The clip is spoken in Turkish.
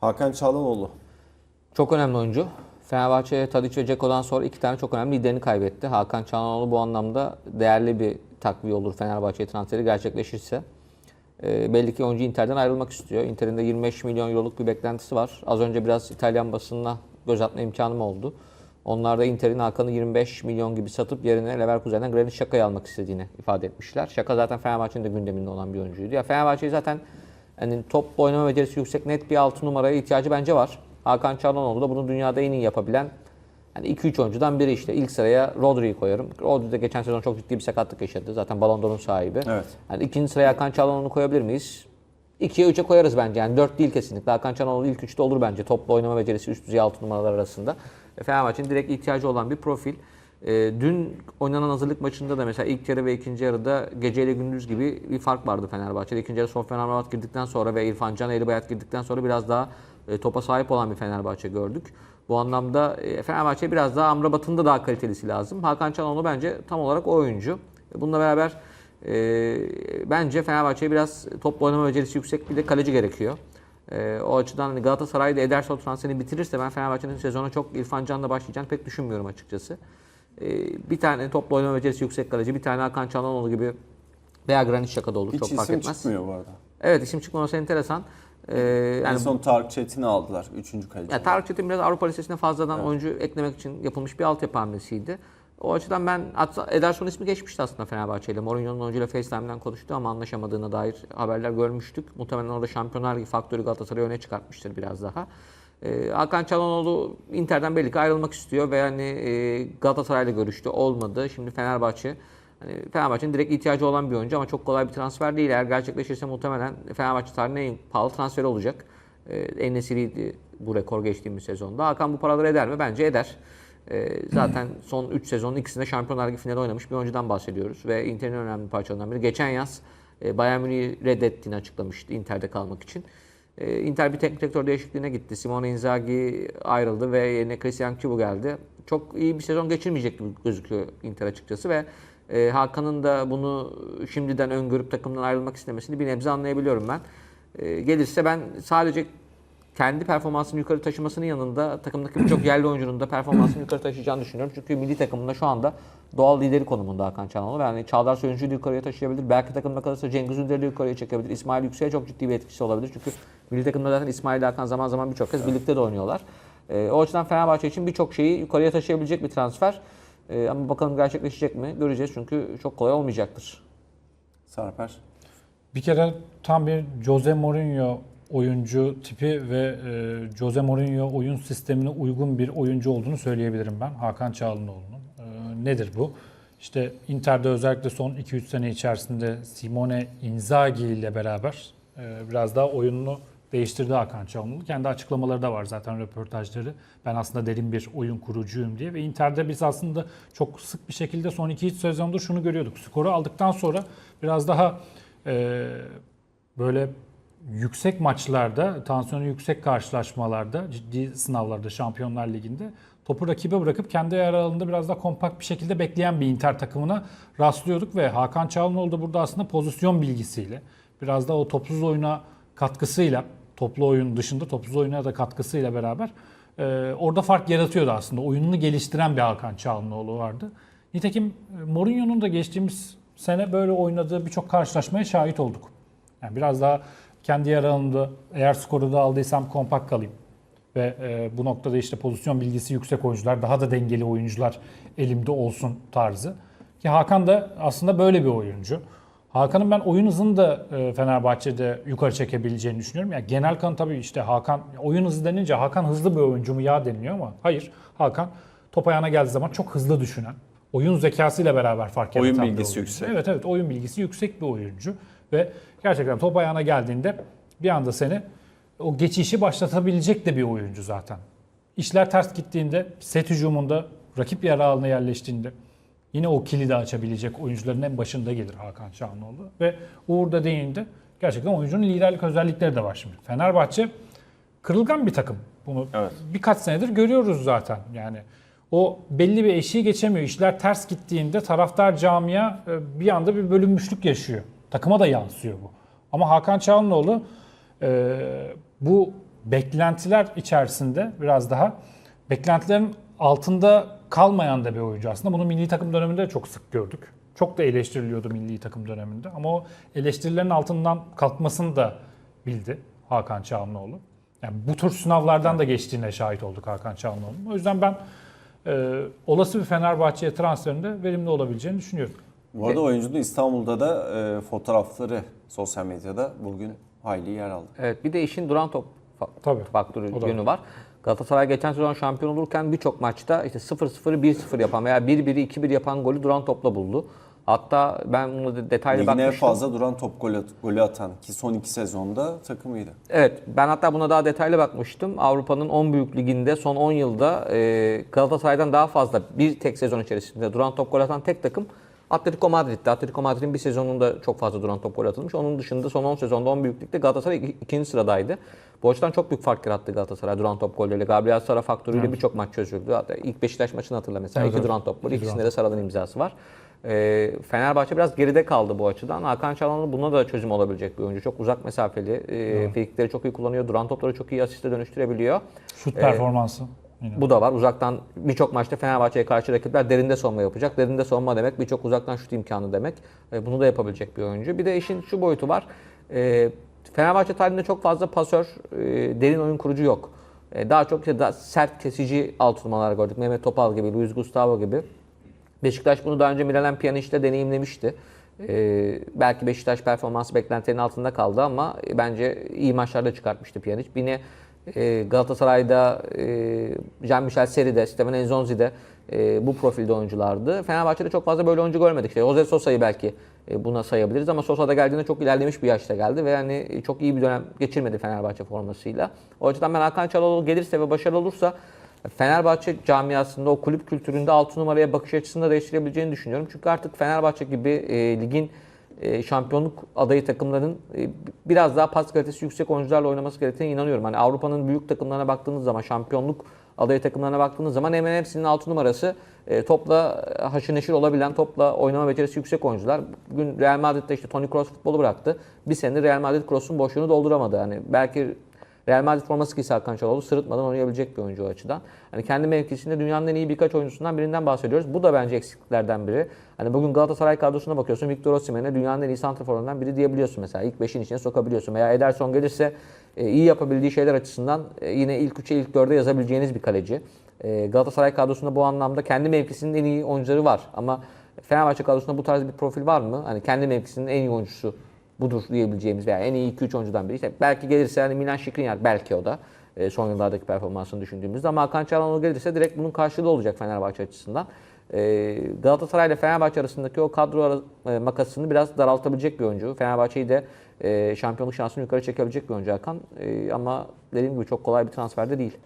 Hakan Çalhanoğlu. Çok önemli oyuncu. Fenerbahçe Tadiç ve Ceko'dan sonra iki tane çok önemli liderini kaybetti. Hakan Çalhanoğlu bu anlamda değerli bir takviye olur Fenerbahçe transferi gerçekleşirse. Ee, belli ki oyuncu Inter'den ayrılmak istiyor. Inter'in de 25 milyon euroluk bir beklentisi var. Az önce biraz İtalyan basınına göz atma imkanım oldu. Onlar da Inter'in Hakan'ı 25 milyon gibi satıp yerine Leverkusen'den Granit Xhaka'yı almak istediğini ifade etmişler. Xhaka zaten Fenerbahçe'nin de gündeminde olan bir oyuncuydu. Ya Fenerbahçe zaten hani top oynama becerisi yüksek net bir 6 numaraya ihtiyacı bence var. Hakan Çalhanoğlu da bunu dünyada en iyi yapabilen yani 2-3 oyuncudan biri işte. İlk sıraya Rodri'yi koyarım. Rodri de geçen sezon çok ciddi bir sakatlık yaşadı. Zaten Ballon d'Or'un sahibi. Evet. Yani ikinci sıraya Hakan Çalhanoğlu'nu koyabilir miyiz? 2'ye 3'e koyarız bence. Yani 4 değil kesinlikle. Hakan Çalhanoğlu ilk 3'te olur bence. Toplu oynama becerisi üst düzey 6 numaralar arasında. E, Fenerbahçe'nin direkt ihtiyacı olan bir profil. E, dün oynanan hazırlık maçında da mesela ilk yarı ve ikinci yarıda geceyle gündüz gibi bir fark vardı Fenerbahçe'de. İkinci yarı Sofyan Amrabat girdikten sonra ve İrfan Can Eğribayat girdikten sonra biraz daha e, topa sahip olan bir Fenerbahçe gördük. Bu anlamda e, Fenerbahçe biraz daha Amrabat'ın da daha kalitelisi lazım. Hakan Çalhanoğlu bence tam olarak o oyuncu. E, Bununla beraber e, bence Fenerbahçe'ye biraz toplu oynama becerisi yüksek bir de kaleci gerekiyor. E, o açıdan hani Galatasaray'da Ederson transferini bitirirse ben Fenerbahçe'nin sezona çok İrfan Can'la başlayacağını pek düşünmüyorum açıkçası. E, bir tane toplu oynama becerisi yüksek kaleci, bir tane Hakan Çalhanoğlu gibi veya Granit Xhaka da olur Hiç çok fark etmez. çıkmıyor bu arada. Evet isim çıkmaması enteresan. E, en yani son Tarık Çetin'i aldılar. Üçüncü kaleci. ya Tarık Çetin biraz Avrupa Lisesi'ne fazladan oyuncu eklemek için yapılmış bir altyapı hamlesiydi. O açıdan ben Ederson ismi geçmişti aslında Fenerbahçe ile. Mourinho'nun oyuncuyla FaceTime'den konuştu ama anlaşamadığına dair haberler görmüştük. Muhtemelen orada Şampiyonlar faktörü Galatasaray'ı öne çıkartmıştır biraz daha. Ee, Hakan Çalhanoğlu Inter'den belli ki ayrılmak istiyor ve yani e, Galatasaray'la görüştü. Olmadı. Şimdi Fenerbahçe Hani Fenerbahçe'nin direkt ihtiyacı olan bir oyuncu ama çok kolay bir transfer değil. Eğer gerçekleşirse muhtemelen Fenerbahçe tarihinin en pahalı transferi olacak. Ee, En-Nesyri'ydi bu rekor geçtiğimiz sezonda. Hakan bu paraları eder mi? Bence eder. Ee, zaten son 3 sezonun ikisinde Şampiyonlar Ligi finali oynamış bir oyuncudan bahsediyoruz. Ve Inter'in önemli parçalarından biri. Geçen yaz e, Bayern Münih'i reddettiğini açıklamıştı Inter'de kalmak için. E, Inter bir teknik direktör değişikliğine gitti. Simone Inzaghi ayrıldı ve yerine Christian Kubu geldi. Çok iyi bir sezon geçirmeyecek gibi gözüküyor Inter açıkçası ve e, Hakan'ın da bunu şimdiden öngörüp takımdan ayrılmak istemesini bir nebze anlayabiliyorum ben. E, gelirse ben sadece kendi performansını yukarı taşımasının yanında takımdaki birçok yerli oyuncunun da performansını yukarı taşıyacağını düşünüyorum. Çünkü milli takımında şu anda doğal lideri konumunda Hakan Çalhanoğlu. Yani Çağlar Söyüncü'yü de yukarıya taşıyabilir. Belki takımda kalırsa Cengiz Ünder'i de yukarıya çekebilir. İsmail Yüksek'e çok ciddi bir etkisi olabilir. Çünkü milli takımda zaten İsmail Hakan zaman zaman birçok kez birlikte de oynuyorlar. Ee, o açıdan Fenerbahçe için birçok şeyi yukarıya taşıyabilecek bir transfer. Ee, ama bakalım gerçekleşecek mi? Göreceğiz çünkü çok kolay olmayacaktır. Sarper. Bir kere tam bir Jose Mourinho oyuncu tipi ve e, Jose Mourinho oyun sistemine uygun bir oyuncu olduğunu söyleyebilirim ben Hakan Çalhanoğlu'nun. E, nedir bu? İşte Inter'de özellikle son 2-3 sene içerisinde Simone Inzaghi ile beraber e, biraz daha oyununu değiştirdi Hakan Çalhanoğlu. Kendi açıklamaları da var zaten röportajları. Ben aslında derin bir oyun kurucuyum diye ve Inter'de biz aslında çok sık bir şekilde son 2-3 sezonda şunu görüyorduk. Skoru aldıktan sonra biraz daha e, böyle yüksek maçlarda, tansiyonu yüksek karşılaşmalarda, ciddi sınavlarda Şampiyonlar Ligi'nde topu rakibe bırakıp kendi yer alanında biraz daha kompakt bir şekilde bekleyen bir Inter takımına rastlıyorduk ve Hakan Çalhanoğlu da burada aslında pozisyon bilgisiyle, biraz da o topsuz oyuna katkısıyla, toplu oyun dışında topsuz oyuna da katkısıyla beraber e, orada fark yaratıyordu aslında. Oyununu geliştiren bir Hakan Çalhanoğlu vardı. Nitekim e, Mourinho'nun da geçtiğimiz sene böyle oynadığı birçok karşılaşmaya şahit olduk. Yani biraz daha kendi yer alanında eğer skoru da aldıysam kompakt kalayım. Ve e, bu noktada işte pozisyon bilgisi yüksek oyuncular, daha da dengeli oyuncular elimde olsun tarzı. Ki Hakan da aslında böyle bir oyuncu. Hakan'ın ben oyun hızını da e, Fenerbahçe'de yukarı çekebileceğini düşünüyorum. Yani genel kanı tabii işte Hakan, oyun hızı denince Hakan hızlı bir oyuncu mu ya deniliyor ama hayır. Hakan top ayağına geldiği zaman çok hızlı düşünen, oyun zekasıyla beraber fark Oyun yaratan bir bilgisi yüksek. Evet evet oyun bilgisi yüksek bir oyuncu ve gerçekten top ayağına geldiğinde bir anda seni o geçişi başlatabilecek de bir oyuncu zaten. İşler ters gittiğinde set hücumunda rakip yer alanına yerleştiğinde yine o kilidi açabilecek oyuncuların en başında gelir Hakan Şahanoğlu ve Uğur da değindi. Gerçekten oyuncunun liderlik özellikleri de var şimdi. Fenerbahçe kırılgan bir takım. Bunu Evet. birkaç senedir görüyoruz zaten. Yani o belli bir eşiği geçemiyor. İşler ters gittiğinde taraftar camia e, bir anda bir bölünmüşlük yaşıyor. Takıma da yansıyor bu. Ama Hakan Çalhanoğlu e, bu beklentiler içerisinde biraz daha beklentilerin altında kalmayan da bir oyuncu aslında. Bunu milli takım döneminde çok sık gördük. Çok da eleştiriliyordu milli takım döneminde ama o eleştirilerin altından kalkmasını da bildi Hakan Çalhanoğlu. Yani bu tür sınavlardan da geçtiğine şahit olduk Hakan Çalhanoğlu'nun. O yüzden ben e, olası bir Fenerbahçe'ye transferinde verimli olabileceğini düşünüyorum. Bu arada oyuncunun İstanbul'da da e, fotoğrafları sosyal medyada bugün hayli yer aldı. Evet bir de işin duran top fa- Tabii. faktörü O da yönü var. Galatasaray geçen sezon şampiyon olurken birçok maçta işte 0-0'ı 1-0 yapan veya 1-1'i 2-1 yapan golü duran topla buldu. Hatta ben bunu da detaylı Ligin en bakmıştım. fazla duran top golü, golü atan ki son iki sezonda takımıydı. Evet ben hatta buna daha detaylı bakmıştım. Avrupa'nın 10 büyük liginde son 10 yılda e, Galatasaray'dan daha fazla bir tek sezon içerisinde duran top gol atan tek takım Atletico Madrid'di. Atletico Madrid'in bir sezonunda çok fazla duran top gol atılmış. Onun dışında son 10 sezonda 10 büyük ligde Galatasaray ik- ikinci sıradaydı. Bu açıdan çok büyük fark yarattı Galatasaray duran top golleriyle. Gabriel Sara faktörüyle birçok maç çözüldü. Hatta ilk Beşiktaş maçını hatırla mesela. Evet, iki evet. duran top golü. İki İkisinde de Sara'nın imzası var. Ee, Fenerbahçe biraz geride kaldı bu açıdan. Hakan Çalhanoğlu buna da çözüm olabilecek bir oyuncu. Çok uzak mesafeli. E, frikikleri çok iyi kullanıyor. Duran topları çok iyi asiste dönüştürebiliyor. Şut performansı. Bu da var. Uzaktan birçok maçta Fenerbahçe'ye karşı rakipler derinde savunma yapacak. Derinde savunma demek birçok uzaktan şut imkanı demek. E, Bunu da yapabilecek bir oyuncu. Bir de işin şu boyutu var. E, Fenerbahçe tarihinde çok fazla pasör, e, derin oyun kurucu yok. Daha çok işte daha sert kesici alt numaralar gördük. Mehmet Topal gibi, Luis Gustavo gibi. Beşiktaş bunu daha önce Miralem Pjanic'te deneyimlemişti. Ee, belki Beşiktaş performansı beklentilerin altında kaldı ama bence iyi maçlarda çıkartmıştı Pjanic. Yine e, Galatasaray'da e, Jean-Michel Seri'de, Steven Enzonzi'de e, bu profilde oyunculardı. Fenerbahçe'de çok fazla böyle oyuncu görmedik. İşte Jose Sosa'yı belki e, buna sayabiliriz ama Sosa da geldiğinde çok ilerlemiş bir yaşta geldi ve yani çok iyi bir dönem geçirmedi Fenerbahçe formasıyla. O açıdan ben Hakan Çalhanoğlu gelirse ve başarılı olursa Fenerbahçe camiasında o kulüp kültüründe 6 numaraya bakış açısını da değiştirebileceğini düşünüyorum. Çünkü artık Fenerbahçe gibi e, ligin e, şampiyonluk adayı takımların e, biraz daha pas kalitesi yüksek oyuncularla oynaması gerektiğine inanıyorum. Hani Avrupa'nın büyük takımlarına baktığınız zaman, şampiyonluk adayı takımlarına baktığınız zaman hemen hepsinin 6 numarası e, topla e, haşır neşir olabilen, topla oynama becerisi yüksek oyuncular. Bugün Real Madrid'de işte Toni Kroos futbolu bıraktı. Bir senedir Real Madrid Kroos'un boşluğunu dolduramadı. Hani belki Real Madrid forması giyse Hakan Çalhanoğlu sırıtmadan oynayabilecek bir oyuncu o açıdan. Hani kendi mevkisinde dünyanın en iyi birkaç oyuncusundan birinden bahsediyoruz. Bu da bence eksikliklerden biri. Hani bugün Galatasaray kadrosuna bakıyorsun Victor Osimhen'e dünyanın en iyi santraforlarından biri diyebiliyorsun mesela. İlk beşin içine sokabiliyorsun. Veya Ederson gelirse e, iyi yapabildiği şeyler açısından e, yine ilk 3'e ilk 4'e yazabileceğiniz bir kaleci. E, Galatasaray kadrosunda bu anlamda kendi mevkisinin en iyi oyuncuları var. Ama Fenerbahçe kadrosunda bu tarz bir profil var mı? Hani kendi mevkisinin en iyi oyuncusu budur diyebileceğimiz veya en iyi 2-3 oyuncudan biri. İşte belki gelirse hani Milan Skriniar belki o da e, son yıllardaki performansını düşündüğümüzde ama Hakan Çalhanoğlu gelirse direkt bunun karşılığı olacak Fenerbahçe açısından. E, Galatasaray ile Fenerbahçe arasındaki o kadro ara- e, makasını biraz daraltabilecek bir oyuncu. Fenerbahçe'yi de e, şampiyonluk şansını yukarı çekebilecek bir oyuncu Hakan. E, ama dediğim gibi çok kolay bir transfer de değil.